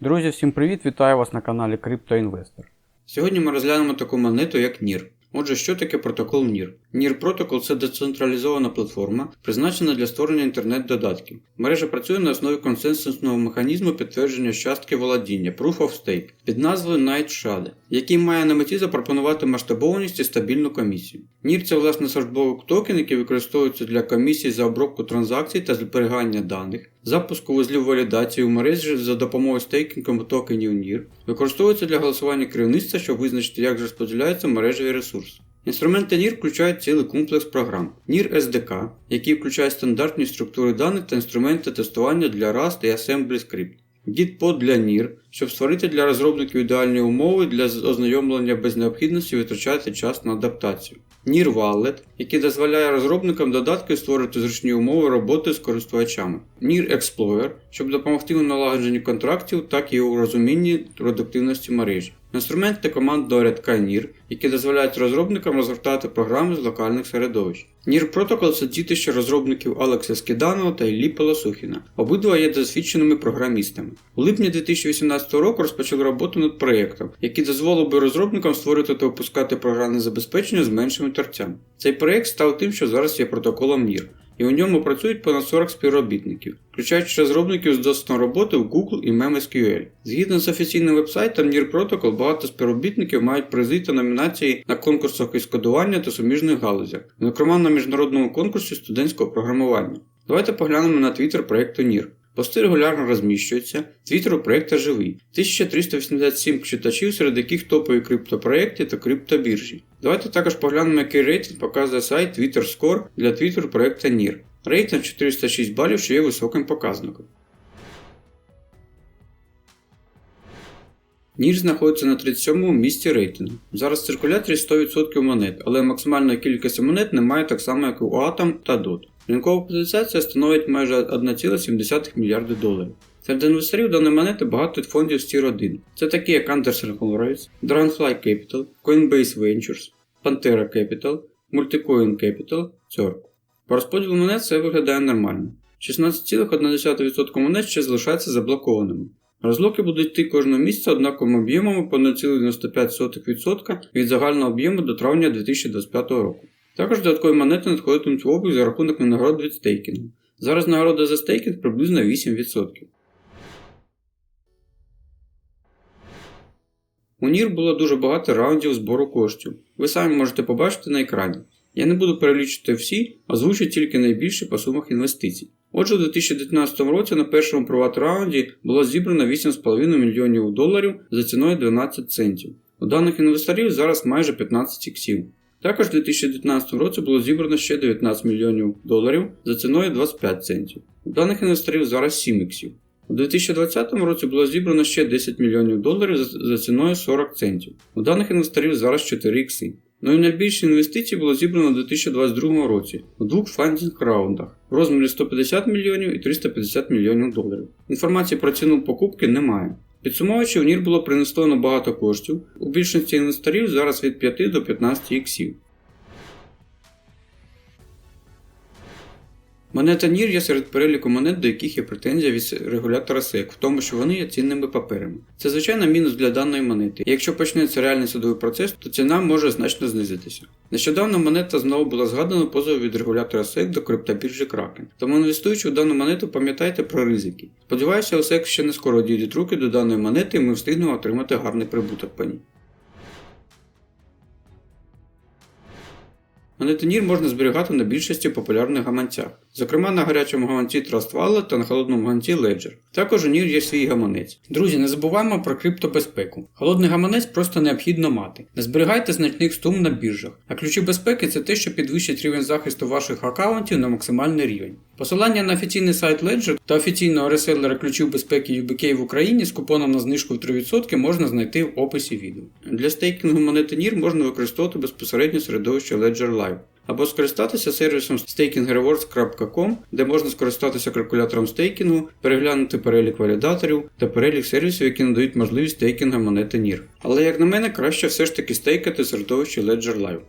Друзі, всім привіт! Вітаю вас на каналі CryptoInvestor. Сьогодні ми розглянемо таку монету, як NIR. Отже, що таке протокол NIR? NIR протокол це децентралізована платформа, призначена для створення інтернет-додатків. Мережа працює на основі консенсусного механізму підтвердження частки володіння Proof of Stake під назвою Nightshade, який має на меті запропонувати масштабованість і стабільну комісію. NIR це власне службовий токен, який використовується для комісій за обробку транзакцій та зберігання даних, запуску вузлів валідації у мережі за допомогою стейкінгу токенів NIR, використовується для голосування керівництва, щоб визначити, як же розподіляються мережеві ресурси. Інструменти NIR включають цілий комплекс програм NIR SDK, який включає стандартні структури даних та інструменти тестування для Rust і Assembly Script. Gitpod для NIR, щоб створити для розробників ідеальні умови для ознайомлення без необхідності витрачати час на адаптацію. NIR Wallet, який дозволяє розробникам додатків створити зручні умови роботи з користувачами. NIR Explorer, щоб допомогти у налагодженні контрактів, так і у розумінні продуктивності мережі. Інструменти команд Редка NIR, які дозволяють розробникам розгортати програми з локальних середовищ. NIR Protocol це дітище розробників Алекса Скіданова та Іллі Полосухіна. Обидва є досвідченими програмістами. У липні 2018 року розпочали роботу над проєктом, який дозволив би розробникам створити та випускати програмне забезпечення з меншими торцями. Цей проєкт став тим, що зараз є протоколом NIR і у ньому працюють понад 40 співробітників, включаючи розробників з досвідом роботи в Google і MemSQL. Згідно з офіційним вебсайтом NIR Protocol, багато співробітників мають призи та номінації на конкурсах із кодування та суміжних галузях, зокрема на міжнародному конкурсі студентського програмування. Давайте поглянемо на твіттер проєкту NIR. Пости регулярно розміщуються, твіттер у проєкта живий. 1387 читачів, серед яких топові криптопроєкти та криптобіржі. Давайте також поглянемо, який рейтинг показує сайт Twitter Score для твіттеру проєкта NIR. Рейтинг 406 балів, що є високим показником. Ніж знаходиться на 37-му місці рейтингу. Зараз в циркуляторі 100% монет, але максимальної кількості монет немає так само, як у Atom та DOT. Ринкова капіталізація становить майже 1,7 мільярди доларів. Серед інвесторів даної монети багато фондів з Tier 1. Це такі як Anderson Horowitz, Dragonfly Capital, Coinbase Ventures, Pantera Capital, Multicoin Capital, Circle. По розподілу монет це виглядає нормально. 16,1% монет ще залишаються заблокованими. Розлоки будуть йти кожного місяця однаковим об'ємами по 0,95% від загального об'єму до травня 2025 року. Також додаткові монети надходитимуть в обіг за рахунок винагород від стейкінгу. Зараз нагорода за стейкінг приблизно 8%. У NIR було дуже багато раундів збору коштів. Ви самі можете побачити на екрані. Я не буду перелічити всі, озвучу тільки найбільші по сумах інвестицій. Отже, у 2019 році на першому приват раунді було зібрано 8,5 мільйонів доларів за ціною 12 центів. У даних інвесторів зараз майже 15 іксів. Також у 2019 році було зібрано ще 19 мільйонів доларів за ціною 25 центів. У даних інвесторів зараз 7 іксів. У 2020 році було зібрано ще 10 мільйонів доларів за ціною 40 центів. У даних інвесторів зараз 4 ікси. Ну і найбільше інвестицій було зібрано у 2022 році у двох фандінг раундах в розмірі 150 мільйонів і 350 мільйонів доларів. Інформації про ціну покупки немає. Підсумовуючи, в NIR було принесено багато коштів. У більшості інвесторів зараз від 5 до 15 іксів. Монета NIR є серед переліку монет, до яких є претензія від регулятора SEC в тому, що вони є цінними паперами. Це звичайно мінус для даної монети, і якщо почнеться реальний судовий процес, то ціна може значно знизитися. Нещодавно монета знову була згадана позову від регулятора SEC до криптобіржі Kraken. Тому інвестуючи в дану монету, пам'ятайте про ризики. Сподіваюся, у SEC ще не скоро дійдуть руки до даної монети і ми встигнемо отримати гарний прибуток по ній. Монети NIR можна зберігати на більшості популярних гаманцях, зокрема на гарячому гаманці Trust Wallet та на холодному гаманці Ledger. Також у Нір є свій гаманець. Друзі, не забуваємо про криптобезпеку. Холодний гаманець просто необхідно мати. Не зберігайте значних сум на біржах, а ключі безпеки це те, що підвищить рівень захисту ваших аккаунтів на максимальний рівень. Посилання на офіційний сайт Ledger та офіційного реселера ключів безпеки UBK в Україні з купоном на знижку в 3% можна знайти в описі відео. Для стейкінгу монети NIR можна використовувати безпосередньо середовище Ledger Live. Або скористатися сервісом stakingrewards.com, де можна скористатися калькулятором стейкінгу, переглянути перелік валідаторів та перелік сервісів, які надають можливість стейкінга монети NIR. Але як на мене, краще все ж таки стейкати середовище Ledger Live.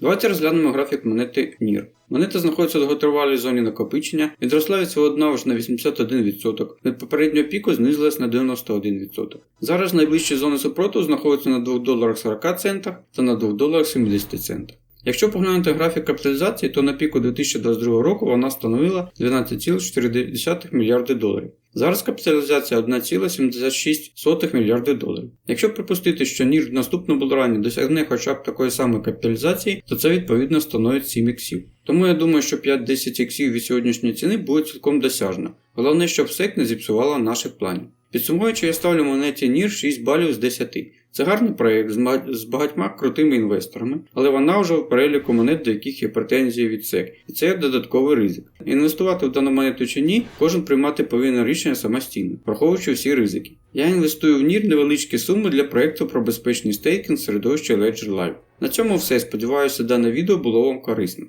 Давайте розглянемо графік монети NIR. Монета знаходиться в довготривалій зоні накопичення, відросла від свого дна вже на 81%, від попереднього піку знизилась на 91%. Зараз найближчі зони супротиву знаходяться на 2 доларах 40 центах та на 2 доларах 70 центах. Якщо поглянути графік капіталізації, то на піку 2022 року вона становила 12,4 мільярди доларів. Зараз капіталізація 1,76 мільярди доларів. Якщо припустити, що NIR в наступному булрані досягне хоча б такої самої капіталізації, то це відповідно становить 7 іксів. Тому я думаю, що 5-10 іксів від сьогоднішньої ціни буде цілком досяжно. Головне, щоб SEC не зіпсувала наших планів. Підсумуючи, я ставлю монеті NIR 6 балів з 10. Це гарний проєкт з багатьма крутими інвесторами, але вона вже в переліку монет, до яких є претензії від SEC, і це додатковий ризик. Інвестувати в дану монету чи ні, кожен приймати повинен рішення самостійно, враховуючи всі ризики. Я інвестую в NIR невеличкі суми для проєкту про безпечний стейкінг середовища Ledger Live. На цьому все. Сподіваюся, дане відео було вам корисним.